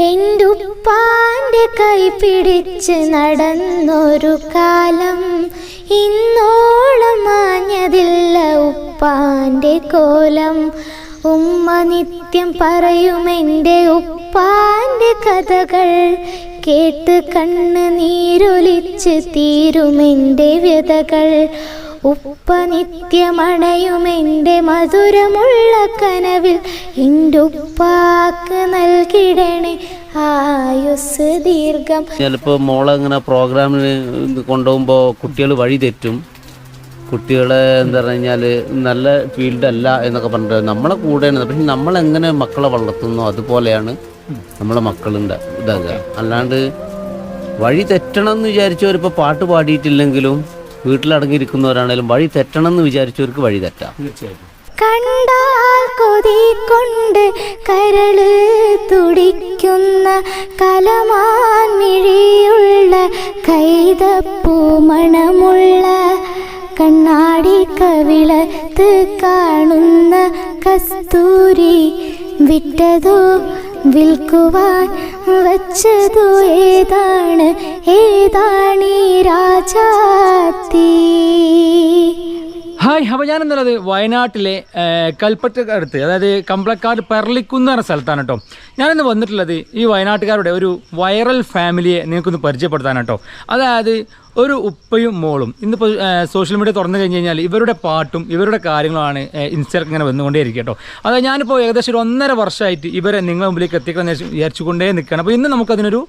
എന്റെ ഉപ്പാന്റെ കൈ പിടിച്ച് നടന്നൊരു കാലം? ഇന്നോളം മാഞ്ഞതില്ല ഉപ്പാന്റെ കോലം. ഉമ്മ നിത്യം പറയും എന്റെ ഉപ്പാന്റെ കഥകൾ കേട്ട് കണ്ണ് നീരൊലിച്ച് തീരുമെന്റെ വ്യതകൾ. ഉപ്പ നിത്യമണയുമെന്റെ മധുരമുള്ള കനവിൽ എന്റെ ഉപ്പാക്ക് നൽകിടണേ. ആയുസ് ദീർഘം. ചിലപ്പോൾ മോളെ ഇങ്ങനെ പ്രോഗ്രാമിന് കൊണ്ടുപോകുമ്പോൾ കുട്ടികൾ വഴി തെറ്റും. കുട്ടികളെ എന്താ പറഞ്ഞു കഴിഞ്ഞാൽ നല്ല ഫീൽഡല്ല എന്നൊക്കെ പറഞ്ഞിട്ട് നമ്മളെ കൂടെയാണ് പക്ഷെ നമ്മളെങ്ങനെ മക്കളെ വളർത്തുന്നു അതുപോലെയാണ് നമ്മളെ മക്കളുണ്ട് ഇതാകുക. അല്ലാണ്ട് വഴി തെറ്റണം എന്ന് വിചാരിച്ചവരിപ്പോൾ പാട്ട് പാടിയിട്ടില്ലെങ്കിലും വീട്ടിലടങ്ങിയിരിക്കുന്നവരാണേലും വഴി തെറ്റണം എന്ന് വിചാരിച്ചവർക്ക് വഴി തെറ്റാം. തീർച്ചയായിട്ടും. കണ്ടാൽ കൊതി കൊണ്ട് കരൾ തുടിക്കുന്ന കലമാൻ മിഴിയുള്ള കൈതപ്പൂമണമുള്ള കണ്ണാടി കവിളത്ത് കാണുന്ന കസ്തൂരി വിറ്റതോ വിൽക്കുവാൻ വച്ചതു ഏതാണ്? ഏതാണീ രാജാത്തി ഹായ് അപ്പോൾ ഞാൻ എന്നുള്ളത് വയനാട്ടിലെ കൽപ്പറ്റക്കടുത്ത് അതായത് കമ്പളക്കാട് പെർളിക്കുന്ന് എന്ന സ്ഥലത്താണ് കേട്ടോ ഞാനിന്ന് വന്നിട്ടുള്ളത് ഈ വയനാട്ടുകാരുടെ ഒരു വൈറൽ ഫാമിലിയെ നിങ്ങൾക്കൊന്ന് പരിചയപ്പെടുത്താനാണ് കേട്ടോ അതായത് ഒരു ഉപ്പയും മോളും. ഇന്നിപ്പോൾ സോഷ്യൽ മീഡിയ തുറന്നു കഴിഞ്ഞ് കഴിഞ്ഞാൽ ഇവരുടെ പാട്ടും ഇവരുടെ കാര്യങ്ങളാണ് ഇൻസ്റ്റയിൽ ഇങ്ങനെ വന്നുകൊണ്ടേയിരിക്കും കേട്ടോ അതായത് ഞാനിപ്പോൾ ഏകദേശം ഒരു ഒന്നര വർഷമായിട്ട് ഇവരെ നിങ്ങളുടെ മുമ്പിലേക്ക് എത്തിക്കണം എന്ന് വിചാരിച്ചുകൊണ്ടേ നിൽക്കുകയാണ്. അപ്പോൾ ഇന്ന് നമുക്കതിനൊരു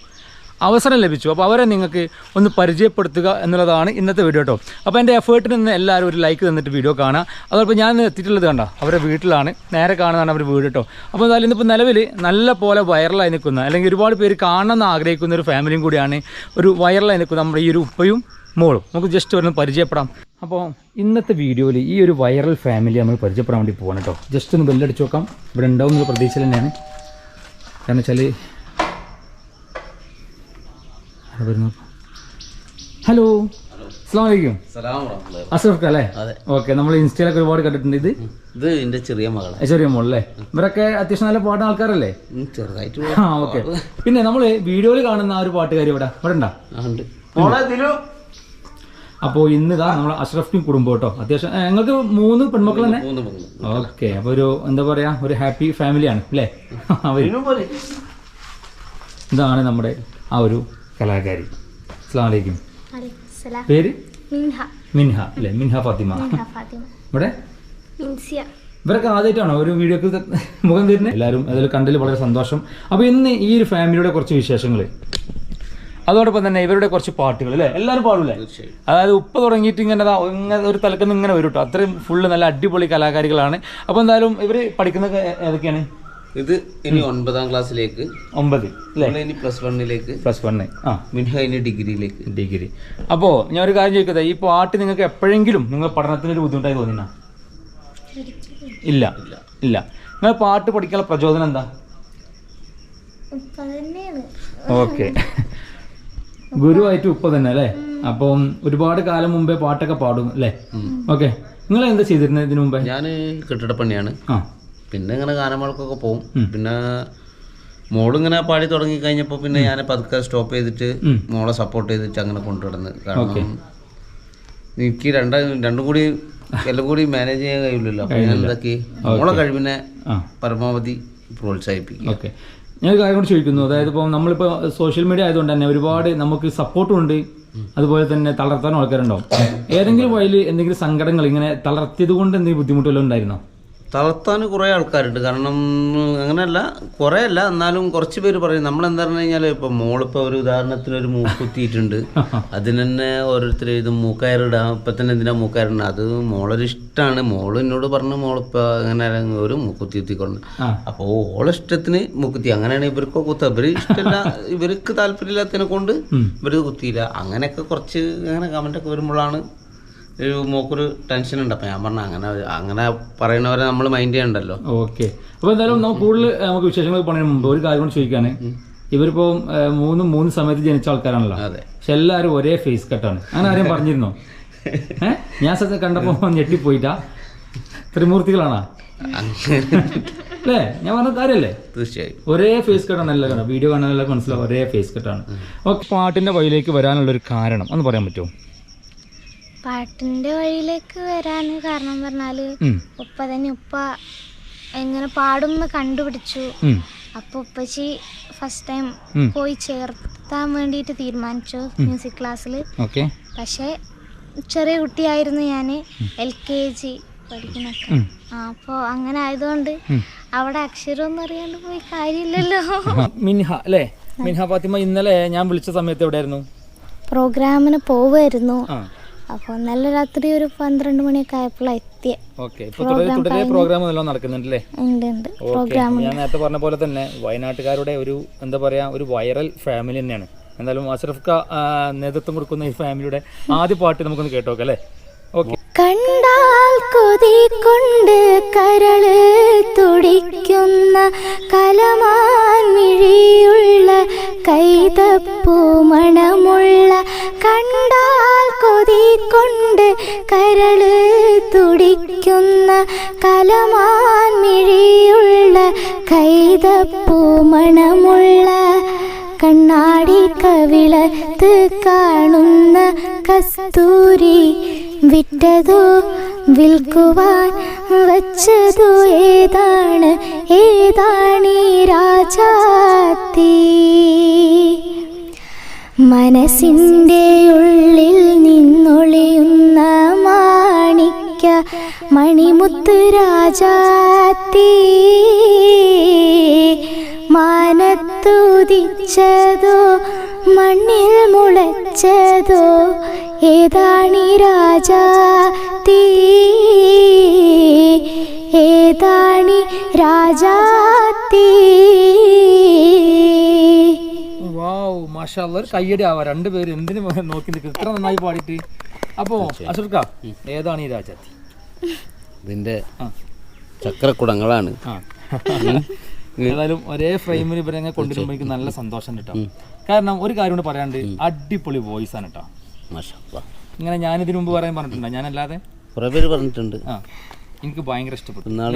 അവസരം ലഭിച്ചു. അപ്പോൾ അവരെ നിങ്ങൾക്ക് ഒന്ന് പരിചയപ്പെടുത്തുക എന്നുള്ളതാണ് ഇന്നത്തെ വീഡിയോ കേട്ടോ അപ്പോൾ എന്റെ എഫേർട്ടിൽ നിന്ന് എല്ലാവരും ഒരു ലൈക്ക് തന്നിട്ട് വീഡിയോ കാണുക അതോടൊപ്പം ഞാൻ എത്തിയിട്ടുള്ളത് കണ്ട? അവരുടെ വീട്ടിലാണ്. നേരെ കാണുന്നതാണ് അവരുടെ വീട് കേട്ടോ അപ്പോൾ എന്തായാലും ഇന്നിപ്പോൾ നിലവിൽ നല്ല പോലെ വൈറലായി നിൽക്കുന്ന അല്ലെങ്കിൽ ഒരുപാട് പേര് കാണണമെന്ന് ആഗ്രഹിക്കുന്ന ഒരു ഫാമിലിയും കൂടിയാണ് ഒരു വൈറലായി നിൽക്കുന്ന നമ്മുടെ ഈ ഒരു ഉപ്പയും മോളും. നമുക്ക് ജസ്റ്റ് ഒന്ന് പരിചയപ്പെടാം. അപ്പോൾ ഇന്നത്തെ വീഡിയോയിൽ ഈ ഒരു വൈറൽ ഫാമിലി നമ്മൾ പരിചയപ്പെടാൻ വേണ്ടി പോകണം കേട്ടോ ജസ്റ്റ് ഒന്ന് ബെല്ലടിച്ച് നോക്കാം. ഇവിടെ ഉണ്ടാവും എന്നുള്ള പ്രതീക്ഷയിൽ തന്നെയാണ്. കാരണം വെച്ചാൽ വരുന്നു. ഹലോ അസ്സാം വലൈക്കും അസർഫ് അല്ലേ. ഓക്കെ നമ്മൾ ഇൻസ്റ്റയിലൊക്കെ ഒരുപാട് കണ്ടിട്ടുണ്ട് ഇത്. ഇത് ചെറിയ മകളെ. ചെറിയ മോളല്ലേ? ഇവരൊക്കെ അത്യാവശ്യം നല്ല പാടുന്ന ആൾക്കാരല്ലേ? ചെറുതായിട്ട് ആ ഓക്കെ പിന്നെ നമ്മൾ വീഡിയോയിൽ കാണുന്ന ആ ഒരു പാട്ടുകാരി ഇവിടെ. ഇവിടെ ഉണ്ടോ? ആ, ഇന്ന് ഇതാ അപ്പോൾ നമ്മൾ അഷ്റഫിനും കുടുംബം കേട്ടോ. അത്യാവശ്യം ഞങ്ങൾക്ക് മൂന്ന് പെൺമക്കൾ തന്നെ? ഓക്കെ അപ്പോൾ ഒരു എന്താ പറയാ ഒരു ഹാപ്പി ഫാമിലിയാണ് അല്ലേ? ഇതാണ് നമ്മുടെ ആ ഒരു കലാകാരി. അലൈഹിസ്സലാം. പേര്? മിൻഹ. മിൻഹ അല്ലേ? മിൻഹ ഫാത്തിമ. ഫാത്തിമ. ഇവിടെ? ഇവരൊക്കെ ആദ്യമായിട്ടാണോ ഒരു വീഡിയോക്ക് മുഖം തരുന്നത് എല്ലാവരും അതിൽ കണ്ടതിൽ വളരെ സന്തോഷം. അപ്പോൾ ഇന്ന് ഈ ഒരു ഫാമിലിയുടെ കുറച്ച് വിശേഷങ്ങൾ അതോടൊപ്പം തന്നെ ഇവരുടെ കുറച്ച് പാട്ടുകൾ അല്ലേ? എല്ലാവരും പാടില്ലേ അതായത് ഉപ്പ് തുടങ്ങിയിട്ട് ഇങ്ങനെ ഇങ്ങനെ ഒരു തലക്കെന്ന് ഇങ്ങനെ വരും കേട്ടോ അത്രയും ഫുള്ള് നല്ല അടിപൊളി കലാകാരികളാണ്. അപ്പോൾ എന്തായാലും ഇവർ പഠിക്കുന്നത് ഏതൊക്കെയാണ്? ഇത് ഇനി ഒൻപതാം ക്ലാസ്സിലേക്ക്. ഒമ്പത് ഇനി പ്ലസ് വണ്ണിലേക്ക് പ്ലസ് വണ്ണ് ആ. മിൻഹ ഇനി ഡിഗ്രിയിലേക്ക് ഡിഗ്രി അപ്പോ ഞാൻ ഒരു കാര്യം ചോദിക്കട്ടെ? ഈ പാട്ട് നിങ്ങൾക്ക് എപ്പോഴെങ്കിലും നിങ്ങൾ പഠനത്തിന് ഒരു ബുദ്ധിമുട്ടായി തോന്നിന ഇല്ല. ഇല്ല. നിങ്ങൾ പാട്ട് പഠിക്കാനുള്ള പ്രചോദനം എന്താ? ഓക്കെ. ഗുരുവായിട്ട് ഉപ്പ തന്നെ അല്ലേ? അപ്പം ഒരുപാട് കാലം മുമ്പേ പാട്ടൊക്കെ പാടും അല്ലേ? ഓക്കെ. നിങ്ങൾ എന്താ ചെയ്തിരുന്നത് ഇതിനു മുമ്പേ? ഞാൻ കെട്ടിടപ്പണിയാണ്. ആ. പിന്നെ ഇങ്ങനെ ഗാനമേളക്കൊക്കെ പോകും പിന്നെ മോളിങ്ങനെ പാടി തുടങ്ങി കഴിഞ്ഞപ്പോൾ പിന്നെ ഞാൻ പതുക്കെ സ്റ്റോപ്പ് ചെയ്തിട്ട് മോളെ സപ്പോർട്ട് ചെയ്തിട്ട് അങ്ങനെ കൊണ്ടുവരുന്നത്. കാരണം എനിക്ക് രണ്ട രണ്ടും കൂടി എല്ലാം കൂടി മാനേജ് ചെയ്യാൻ കഴിയില്ലല്ലോ. അപ്പോൾ ഞാൻ എന്താക്കി മോളെ കഴിവിനെ പരമാവധി പ്രോത്സാഹിപ്പിക്കും ഓക്കെ. ഞാൻ ഒരു കാര്യം കൂടി ചോദിക്കുന്നു. അതായത് ഇപ്പോൾ നമ്മളിപ്പോൾ സോഷ്യൽ മീഡിയ ആയതുകൊണ്ട് തന്നെ ഒരുപാട് നമുക്ക് സപ്പോർട്ടും ഉണ്ട്. അതുപോലെ തന്നെ തളർത്താനും ആൾക്കാരുണ്ടാവും. ഏതെങ്കിലും വഴിയിൽ എന്തെങ്കിലും സങ്കടങ്ങൾ ഇങ്ങനെ തളർത്തിയത് കൊണ്ട് എന്തെങ്കിലും ബുദ്ധിമുട്ടുകളോ ഉണ്ടായിരുന്നോ? തളർത്താൻ കുറേ ആൾക്കാരുണ്ട്. കാരണം അങ്ങനെയല്ല കുറേ അല്ല എന്നാലും കുറച്ച് പേര് പറയും. നമ്മൾ എന്താ പറഞ്ഞു കഴിഞ്ഞാൽ ഇപ്പം മോളിപ്പോൾ ഒരു ഉദാഹരണത്തിന് ഒരു മൂക്കുത്തിയിട്ടുണ്ട്. അതിന് തന്നെ ഓരോരുത്തർ ഇത് മൂക്കയറിടാം ഇപ്പം തന്നെ എന്തിനാ മൂക്കയറിടണം അത് മോളൊരു ഇഷ്ടമാണ് മോൾ എന്നോട് പറഞ്ഞു മോളിപ്പോൾ അങ്ങനെ ഒരു മൂക്കുത്തി എത്തിക്കൊണ്ട് അപ്പോൾ ഓളെ ഇഷ്ടത്തിന് മൂക്കുത്തി. അങ്ങനെയാണ് ഇവർക്കോ കുത്ത ഇവർ ഇഷ്ടമില്ല ഇവർക്ക് താല്പര്യമില്ലാത്തതിനെ കൊണ്ട്. ഇവർ കുത്തിയില്ല. അങ്ങനെയൊക്കെ കുറച്ച് അങ്ങനെ കമന്റൊക്കെ വരുമ്പോഴാണ് ഒരു മോക്കൊരു ടെൻഷൻ ഉണ്ട്. അപ്പം ഞാൻ പറഞ്ഞ അങ്ങനെ അങ്ങനെ പറയുന്നവരെ നമ്മൾ മൈൻഡ് ചെയ്യണ്ടല്ലോ. ഓക്കെ അപ്പോൾ എന്തായാലും നമുക്ക് കൂടുതൽ നമുക്ക് വിശേഷങ്ങൾ പറയുന്ന മുമ്പ് ഒരു കാര്യം കൂടി ചോദിക്കാണ് ഇവരിപ്പോ മൂന്നും മൂന്ന് സമയത്ത് ജനിച്ച ആൾക്കാരാണല്ലോ. അതെ. പക്ഷെ എല്ലാവരും ഒരേ ഫേസ് കട്ടാണ് അങ്ങനെ ആരെയും പറഞ്ഞിരുന്നോ? ഏഹ് ഞാൻ സത്യം കണ്ടപ്പോൾ ഞെട്ടിപ്പോയിട്ടാ. ത്രിമൂർത്തികളാണോ? അല്ലേ? ഞാൻ പറഞ്ഞ കാര്യല്ലേ? തീർച്ചയായും. ഒരേ ഫേസ് കട്ടാണ് എല്ലാം കാണാം വീഡിയോ കാണാനെല്ലാം മനസ്സിലാവും. ഒരേ ഫേസ് കട്ടാണ് ഓക്കെ പാട്ടിന്റെ വഴിയിലേക്ക് വരാനുള്ള ഒരു കാരണം എന്ന് പറയാൻ പറ്റുമോ? പാട്ടിന്റെ വഴിയിലേക്ക് വരാൻ കാരണം പറഞ്ഞാൽ ഉപ്പ തന്നെ ഉപ്പ എങ്ങനെ പാടുന്ന കണ്ടുപിടിച്ചു. അപ്പൊ ഉപ്പച്ചി ഫസ്റ്റ് ടൈം പോയി ചേർത്താൻ വേണ്ടിയിട്ട് തീരുമാനിച്ചു മ്യൂസിക് ക്ലാസ്സിൽ പക്ഷേ ചെറിയ കുട്ടിയായിരുന്നു ഞാൻ എൽ കെ ജി പഠിക്കുന്നൊക്കെ. അപ്പൊ അപ്പോൾ അങ്ങനെ ആയതുകൊണ്ട്. അവിടെ അക്ഷരമൊന്നും അറിയാണ്ട് പോയി കാര്യമില്ലല്ലോ. മിൻഹ അല്ലേ? മിൻഹ ഫാത്തിമ ഇന്നലെ ഞാൻ വിളിച്ച സമയത്ത് എവിടെയായിരുന്നു? പ്രോഗ്രാമിന് പോവായിരുന്നു അപ്പോൾ നല്ല രാത്രി ഒരു പന്ത്രണ്ട് മണിയൊക്കെ ആയപ്പോഴാണ് എത്തിയത് പ്രോഗ്രാം നടക്കുന്നുണ്ടല്ലേ? ഞാൻ നേരത്തെ പറഞ്ഞ പോലെ തന്നെ വയനാട്ടുകാരുടെ ഒരു എന്താ പറയാ ഒരു വൈറൽ ഫാമിലി തന്നെയാണ്. എന്തായാലും അഷ്റഫ് നേതൃത്വം കൊടുക്കുന്ന ഈ ഫാമിലിയുടെ ആദ്യ പാട്ട് നമുക്കൊന്ന് കേട്ടോക്കെ അല്ലേ? ഓക്കെ കണ്ടാൽ കൊതി കൊണ്ട് കരൾ തുടിക്കുന്ന കലമാൻ മിഴിയുള്ള കൈതപ്പൂ മണമുള്ള കണ്ടാൽ കൊതി കൊണ്ട് കരൾ തുടിക്കുന്ന കലമാൻ മിഴിയുള്ള കൈതപ്പൂ മണമുള്ള കണ്ണാടി കവിളത്ത് കാണുന്ന കസ്തൂരി വിറ്റതോ വിൽക്കുവാൻ വച്ചതോ? ഏതാണ്? ഏതാണീ രാജാത്തി മനസ്സിന്റെ ഉള്ളിൽ നിന്നൊളിയുന്ന മാണിക്ക മണിമുത്ത് രാജാത്തി മാനത്തുദിച്ചതോ? മണ്ണിൽ മുളച്ചതോ ഏതാണീ ഏതാണി വാവ് ഒരു കയ്യടി ആവാ. രണ്ടുപേരും എന്തിനു നോക്കി നിൽക്കും ഇത്ര നന്നായി പാടിയിട്ട്. അപ്പോ അഷ്റഫ്ക ഏതാണ് ഈ രാജാത്തി ഇതിന്റെ ചക്രക്കുടങ്ങളാണ്. ഏതായാലും ഒരേ ഫ്രെയിമിൽ ഇവരെ കൊണ്ടുവരുമ്പോൾ എനിക്ക് നല്ല സന്തോഷം കേട്ടോ കാരണം ഒരു കാര്യം കൂടെ പറയാണ്ട് അടിപൊളി വോയിസ് ആണ് കേട്ടോ. ഇങ്ങനെ ഞാൻ ഇതിനു മുമ്പ് പറയാൻ പറഞ്ഞിട്ടുണ്ടോ? ഞാനല്ലാതെ? കുറേ പേര് പറഞ്ഞിട്ടുണ്ട്. ആ എനിക്ക് ഭയങ്കര ഇഷ്ടപ്പെട്ടു. ഇന്നാൾ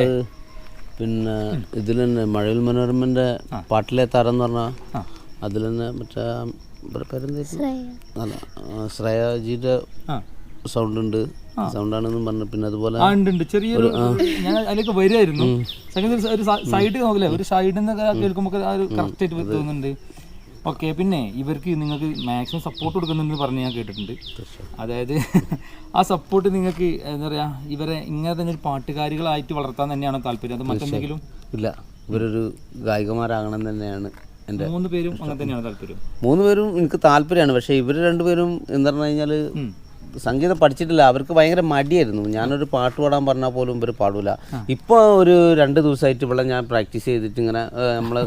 പിന്നെ ഇതിൽ തന്നെ മഴവിൽ മനോരമന്റെ പാട്ടിലെ താരം എന്ന് പറഞ്ഞാൽ അതിൽ തന്നെ മറ്റേ ഇവരുടെ പേരെന്തായിരുന്നു അല്ല ആ, ശ്രേയാജിയുടെ സൗണ്ട് ഉണ്ട് സൗണ്ടാണെന്ന് പറഞ്ഞു. പിന്നെ അതുപോലെ ചെറിയൊരു ഞാൻ അതിലേക്ക് വരുമായിരുന്നു ഒരു- സൈഡ് നോക്കില്ലേ? ഒരു സൈഡിൽ നിന്ന് കേൾക്കുമ്പോൾ ആ ഒരു കറക്റ്റ് ആയിട്ട് തോന്നുന്നുണ്ട്. ഓക്കെ പിന്നെ ഇവർക്ക് നിങ്ങൾക്ക് മാക്സിമം സപ്പോർട്ട് കൊടുക്കുന്നുണ്ടെന്ന് പറഞ്ഞ് ഞാൻ കേട്ടിട്ടുണ്ട്. അതായത് ആ സപ്പോർട്ട് നിങ്ങൾക്ക് എന്താ പറയുക ഇവരെ ഇങ്ങനെ തന്നെ ഒരു പാട്ടുകാരികളായിട്ട് വളർത്താൻ തന്നെയാണ് താല്പര്യം? അത് മറ്റെന്തെങ്കിലും? ഇല്ല. ഇവരൊരു ഗായികമാരാകണം തന്നെയാണ് എന്റെ മൂന്ന് പേരും അങ്ങനെ തന്നെയാണ് താല്പര്യം? മൂന്ന് പേരും എനിക്ക് താല്പര്യമാണ്. പക്ഷേ ഇവർ രണ്ടുപേരും എന്ന് പറഞ്ഞു കഴിഞ്ഞാൽ സംഗീതം പഠിച്ചിട്ടില്ല. അവർക്ക് ഭയങ്കര മടിയായിരുന്നു. ഞാനൊരു പാട്ട് പാടാൻ പറഞ്ഞാൽ പോലും ഇവർ പാടൂല. ഇപ്പോൾ ഒരു രണ്ട് ദിവസമായിട്ട് ഇവിടെ ഞാൻ പ്രാക്ടീസ് ചെയ്തിട്ട് ഇങ്ങനെ നമ്മൾ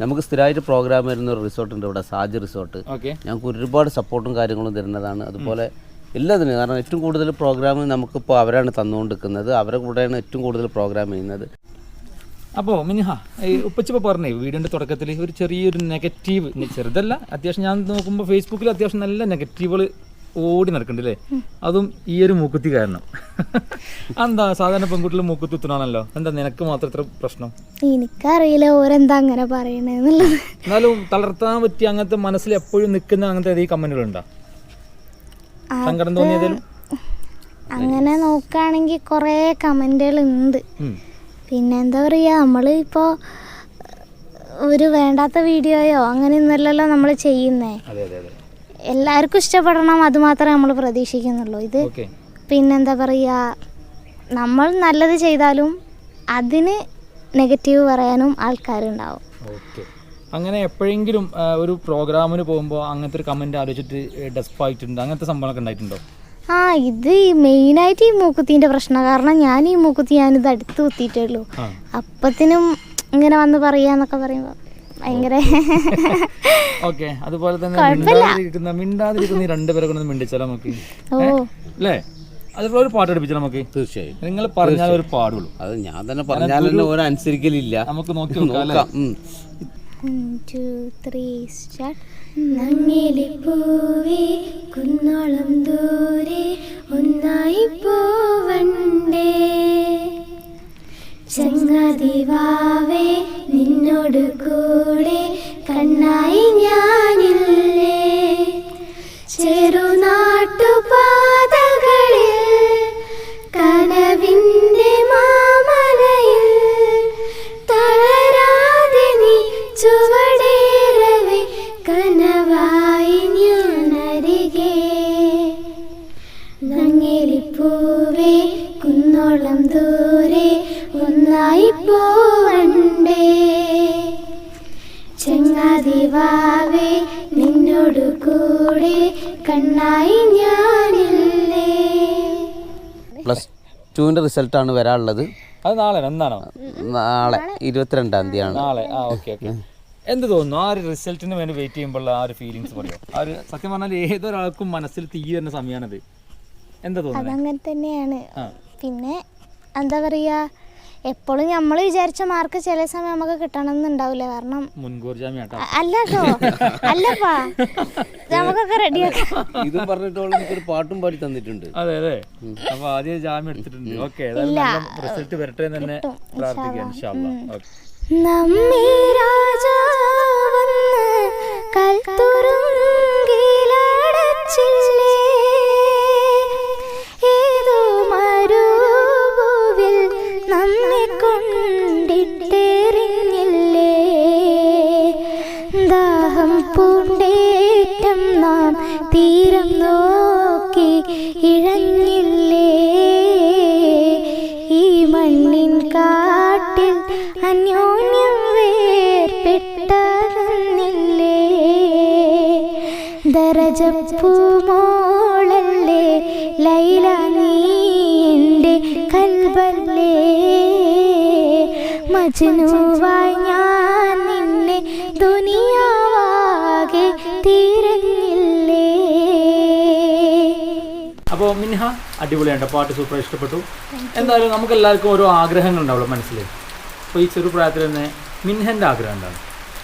നമുക്ക് സ്ഥിരമായിട്ട് പ്രോഗ്രാം വരുന്ന ഒരു റിസോർട്ട് ഉണ്ട് ഇവിടെ സാജ് റിസോർട്ട് ഞങ്ങൾക്ക് ഒരുപാട് സപ്പോർട്ടും കാര്യങ്ങളും തരുന്നതാണ്. അതുപോലെ എല്ലാത്തിനും കാരണം ഏറ്റവും കൂടുതൽ പ്രോഗ്രാം നമുക്കിപ്പോൾ അവരാണ് തന്നുകൊണ്ടിരിക്കുന്നത്. അവരുടെ കൂടെയാണ് ഏറ്റവും കൂടുതൽ പ്രോഗ്രാം ചെയ്യുന്നത്. അപ്പോൾ മിനിഹ ഈ ഉപ്പച്ചിപ്പോൾ പറഞ്ഞേ വീടിന്റെ തുടക്കത്തിൽ ഒരു ചെറിയൊരു നെഗറ്റീവ് ചെറുതല്ല അത്യാവശ്യം ഞാൻ നോക്കുമ്പോൾ ഫേസ്ബുക്കിൽ അത്യാവശ്യം നല്ല നെഗറ്റീവുകൾ ഓടി നടക്കണ്ടല്ലേ? അതും ഈ ഒരു മൂക്കുത്തി കാരണം. എന്താ സാധാരണ പെൺകുട്ടികൾ മൂക്കുത്തി കുത്തണാണല്ലോ എന്താ നിനക്ക് മാത്രം ഇത്ര പ്രശ്നം? എനിക്കറിയില്ല ഓരെന്താ അങ്ങനെ പറയണെന്നുള്ളത് എന്നാലും തളർത്താൻ പറ്റിയ അങ്ങനത്തെ മനസ്സിൽ എപ്പോഴും നിൽക്കുന്ന അങ്ങനത്തെ ഏതെങ്കിലും കമന്റുകളുണ്ടോ? സങ്കടം തോന്നിയതിലും അങ്ങനെ നോക്കുകയാണെങ്കിൽ കുറേ കമന്റുകൾ ഉണ്ട്. പിന്നെ എന്താ പറയുക നമ്മൾ ഇപ്പോൾ ഒരു വേണ്ടാത്ത വീഡിയോയോ അങ്ങനെ ഒന്നല്ലല്ലോ നമ്മൾ ചെയ്യുന്നേ. എല്ലാവർക്കും ഇഷ്ടപ്പെടണം അത് മാത്രമേ നമ്മൾ പ്രതീക്ഷിക്കുന്നുള്ളൂ. ഇത് പിന്നെന്താ പറയുക നമ്മൾ നല്ലത് ചെയ്താലും അതിന് നെഗറ്റീവ് പറയാനും ആൾക്കാരുണ്ടാവും. അങ്ങനെ എപ്പോഴെങ്കിലും ഒരു പ്രോഗ്രാമിന് പോകുമ്പോൾ അങ്ങനത്തെ ഒരു കമന്റ് ആലോചിച്ചിട്ട് ഡെസ്പായിട്ടുണ്ട് അങ്ങനത്തെ സംഭവമൊക്കെ ഉണ്ടായിട്ടുണ്ടോ? ആ ഇത് മെയിനായിട്ട് ഈ മൂക്കുത്തീന്റെ പ്രശ്നം. കാരണം ഞാൻ ഈ മൂക്കുത്തി ഞാനിത് അടുത്ത് കുത്തിയിട്ടേ ഉള്ളൂ. ആ. അപ്പത്തിനും ഇങ്ങനെ വന്ന് പറയാന്നൊക്കെ പറയുമ്പോൾ ഭയങ്കര ഓക്കെ അതുപോലെ തന്നെ മിണ്ടാതിരിക്കുന്ന മിണ്ടാതിരിക്കുന്ന ഈ രണ്ടുപേരെ കൊണ്ട് മിണ്ടിച്ചാലോ നമുക്ക്? ഓ? അല്ലേ അതുപോലെ ഒരു പാട്ട് പഠിപ്പിച്ചാൽ നമുക്ക്? തീർച്ചയായും. നിങ്ങൾ പറഞ്ഞാൽ ഒരു പാടുള്ളൂ. അത് ഞാൻ തന്നെ പറഞ്ഞാൽ തന്നെ ഓരോ അനുസരിക്കലില്ല. നമുക്ക് നോക്കി നോക്കാം. നങ്ങിലെ പൂവേ കുന്നോളം ദൂരെ ഒന്നായി പോവണ്ടേ? ചങ്ങാതിവാവേ നിന്നോട് കൂടെ കണ്ണായി ഞാനില്ലേ? ചെറുനാട്ടുപാതകളിൽ ടുവിന്റെ റിസൾട്ടാണ് വരാനുള്ളത്. അത് നാളെ എന്നാണോ? നാളെ ഇരുപത്തിരണ്ടാം തീയതിയാണ്. നാളെ. ആ ഓക്കെ ഓക്കെ. എന്ത് തോന്നുന്നു? ആ ഒരു റിസൾട്ടിന് വേണ്ടി വെയിറ്റ് ചെയ്യുമ്പോൾ ആ ഒരു ഫീലിങ്സ് പറയോ? ആ ഒരു സത്യം പറഞ്ഞാൽ ഏതൊരാൾക്കും മനസ്സിൽ തീ വരുന്ന സമയമാണത്. എന്താ തോന്നുന്നത് അതങ്ങനെ തന്നെയാണ്. പിന്നെ എന്താ പറയുക എപ്പോഴും നമ്മൾ വിചാരിച്ച മാർക്ക് ചില സമയം നമുക്ക് കിട്ടണമെന്നുണ്ടാവില്ല. കാരണം മുൻകൂർ അല്ല കേട്ടോ അല്ലപ്പാ. നമുക്കൊക്കെ റെഡിയാക്കാം ഇതും പറഞ്ഞിട്ടോളം എനിക്കൊരു പാട്ടും പാടി തന്നിട്ടുണ്ട്. അതെ അതെ. അപ്പൊ ആദ്യം ജാമ്യം എടുത്തിട്ടുണ്ട്. ഓക്കെ ഏതായാലും നല്ല റിസൾട്ട് വരട്ടെ എന്ന് തന്നെ പ്രാർത്ഥിക്കാം ഇൻഷാല്ലാ ഓക്കെ. നമ്മെ രാജാവന്ന് കൽത്തുറുങ്കിലടച്ചില്ലേ മണ്ണിൻ കാട്ടിൽ അന്യോന്യം വേർപെട്ടതെന്നില്ലേ? ദരജപ്പൂമോളല്ലേ ലൈല നീ എന്റെ കൽബല്ലേ? മജ്നുവായി അപ്പോൾ മിൻഹ അടിപൊളിയാണ് പാട്ട് സൂപ്പർ ഇഷ്ടപ്പെട്ടു. എന്തായാലും നമുക്ക് എല്ലാവർക്കും ഓരോ ആഗ്രഹങ്ങൾ ഉണ്ടാവുള്ളൂ മനസ്സിൽ അപ്പോൾ ഈ ചെറു പ്രായത്തിൽ തന്നെ മിൻഹന്റെ ആഗ്രഹം എന്താണ്?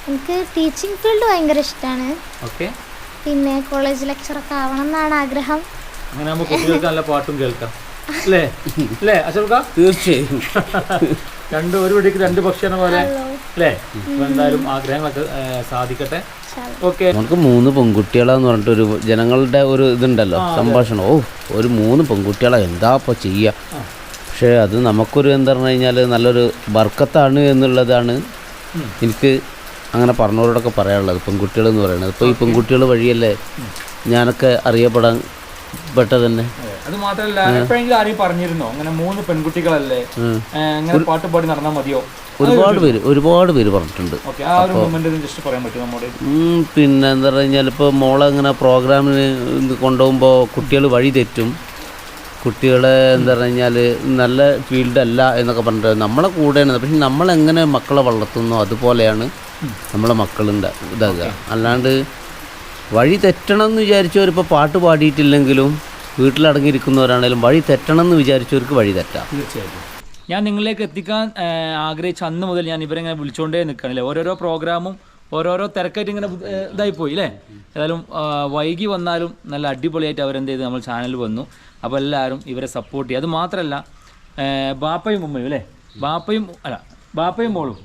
എനിക്ക് ടീച്ചിങ് ഫീൽഡ് ഭയങ്കര ഇഷ്ടമാണ് ഓക്കെ. പിന്നെ കോളേജ് ലെക്ചറൊക്കെ ആവണം എന്നാണ് ആഗ്രഹം. അങ്ങനെ നമുക്ക് കുട്ടികൾക്ക് നല്ല പാട്ടും കേൾക്കാം. അല്ലേ? അല്ലേ അശോക? തീർച്ചയായും. രണ്ട് ഒരു വെടിക്ക് രണ്ട് പക്ഷിയാണ് പോലെ. അല്ലേ? എന്തായാലും ആഗ്രഹങ്ങളൊക്കെ സാധിക്കട്ടെ. നമുക്ക് മൂന്ന് പെൺകുട്ടികളാന്ന് പറഞ്ഞിട്ട് ഒരു ജനങ്ങളുടെ ഒരു ഇതുണ്ടല്ലോ സംഭാഷണം. ഓ ഒരു മൂന്ന് പെൺകുട്ടികളെ എന്താ ഇപ്പോൾ ചെയ്യുക പക്ഷേ അത് നമുക്കൊരു എന്താ പറഞ്ഞു കഴിഞ്ഞാൽ നല്ലൊരു ബർക്കത്താണ് എന്നുള്ളതാണ് എനിക്ക് അങ്ങനെ പറഞ്ഞവരോടൊക്കെ പറയാനുള്ളത് പെൺകുട്ടികൾ എന്ന് പറയുന്നത്. ഇപ്പോൾ ഈ പെൺകുട്ടികൾ വഴിയല്ലേ ഞാനൊക്കെ അറിയപ്പെടാൻ തന്നെ അത് മാത്രല്ല എപ്പോഴെങ്കിലും ആരെയും പറഞ്ഞിരുന്നോ? അങ്ങനെ മൂന്ന് പെൺകുട്ടികളല്ലേ? അങ്ങനെ പാട്ട് പാടി നടന്നാൽ മതിയോ? ഒരുപാട് പേര് ഒരുപാട് പേര് പറഞ്ഞിട്ടുണ്ട്. പിന്നെ എന്താ പറഞ്ഞു കഴിഞ്ഞാൽ ഇപ്പോൾ മോളെ ഇങ്ങനെ പ്രോഗ്രാമിന് കൊണ്ടുപോകുമ്പോൾ കുട്ടികൾ വഴി തെറ്റും. കുട്ടികളെ എന്താ പറഞ്ഞു കഴിഞ്ഞാൽ നല്ല ഫീൽഡല്ല എന്നൊക്കെ പറഞ്ഞിട്ട് നമ്മളെ കൂടെയാണ്. പക്ഷെ നമ്മളെങ്ങനെ മക്കളെ വളർത്തുന്നോ അതുപോലെയാണ് നമ്മളെ മക്കളുണ്ട് ഇതാകുക അല്ലാണ്ട് വഴി തെറ്റണം എന്ന് വിചാരിച്ചവരിപ്പോൾ പാട്ട് പാടിയിട്ടില്ലെങ്കിലും വീട്ടിലടങ്ങിയിരിക്കുന്നവരാണേലും വഴി തെറ്റണം എന്ന് വിചാരിച്ചവർക്ക് വഴി തെറ്റാം. തീർച്ചയായിട്ടും. ഞാൻ നിങ്ങളിലേക്ക് എത്തിക്കാൻ ആഗ്രഹിച്ച അന്ന് മുതൽ ഞാൻ ഇവരെങ്ങനെ വിളിച്ചുകൊണ്ടേ നിൽക്കുകയാണല്ലേ ഓരോരോ പ്രോഗ്രാമും ഓരോരോ തിരക്കായിട്ട് ഇങ്ങനെ ഇതായി പോയി അല്ലേ ഏതായാലും വൈകി വന്നാലും നല്ല അടിപൊളിയായിട്ട് അവരെന്ത് ചെയ്ത് നമ്മൾ ചാനലിൽ വന്നു. അപ്പോൾ എല്ലാവരും ഇവരെ സപ്പോർട്ട് ചെയ്യുക അത് മാത്രമല്ല ബാപ്പയും ഉമ്മയും അല്ലേ ബാപ്പയും അല്ല ബാപ്പയും മോളും.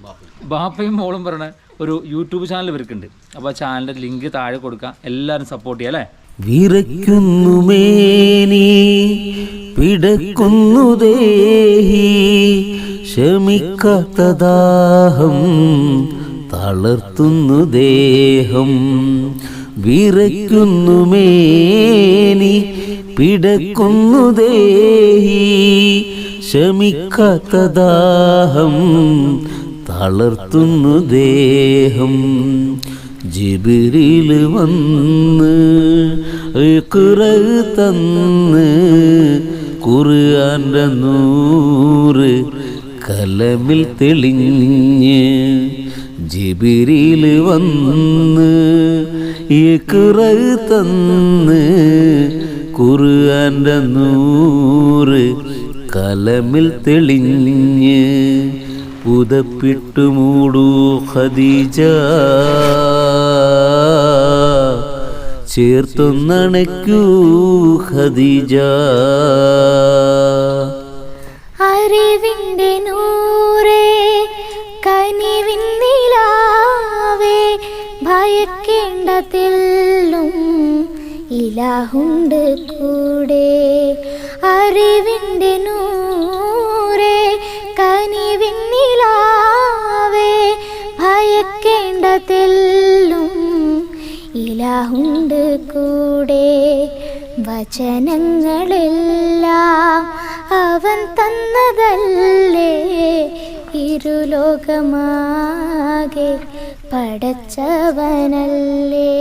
ബാപ്പയും മോളും പറഞ്ഞ ഒരു യൂട്യൂബ് ചാനൽ ഇവർക്കുണ്ട്. അപ്പോൾ ആ ചാനലിന്റെ ലിങ്ക് താഴെ കൊടുക്കാം. എല്ലാവരും സപ്പോർട്ട് ചെയ്യുക അല്ലേ? ദാഹം തളർത്തുന്നു ദേഹം. വിറയ്ക്കുന്നു മേനി പിടക്കുന്നു ദേഹി ശമിക്കാത്ത ദാഹം തളർത്തുന്നു ദേഹം. ജിബിരിൽ വന്ന് കുറ തന്ന് കുറുകാന്റെ നൂറ് കലമിൽ തെളിഞ്ഞ് ജിബിരിൽ വന്ന് ഇഖ്റ തന്ന് കുറുകാന്റെ നൂറ് കലമിൽ തെളിഞ്ഞ് ഉദപ്പിട്ടു മൂടൂ ഖദീജ. ചേർത്തൊന്നണയ്ക്കൂ ഖദീജ. അറിവിന്റെ നൂറേ കനിവിന്നിലാവേ ഭയക്കേണ്ടതില്ലും ഇലാഹുണ്ട് കൂടെ. അറിവിന്റെ നൂറേ കനിവിൻ കനിവിന്നിലാവേ ഭയക്കേണ്ടതെല്ലും ഇലാഹുണ്ട് കൂടെ. വചനങ്ങളെല്ലാം അവൻ തന്നതല്ലേ. ഇരുലോകമാകെ പടച്ചവനല്ലേ.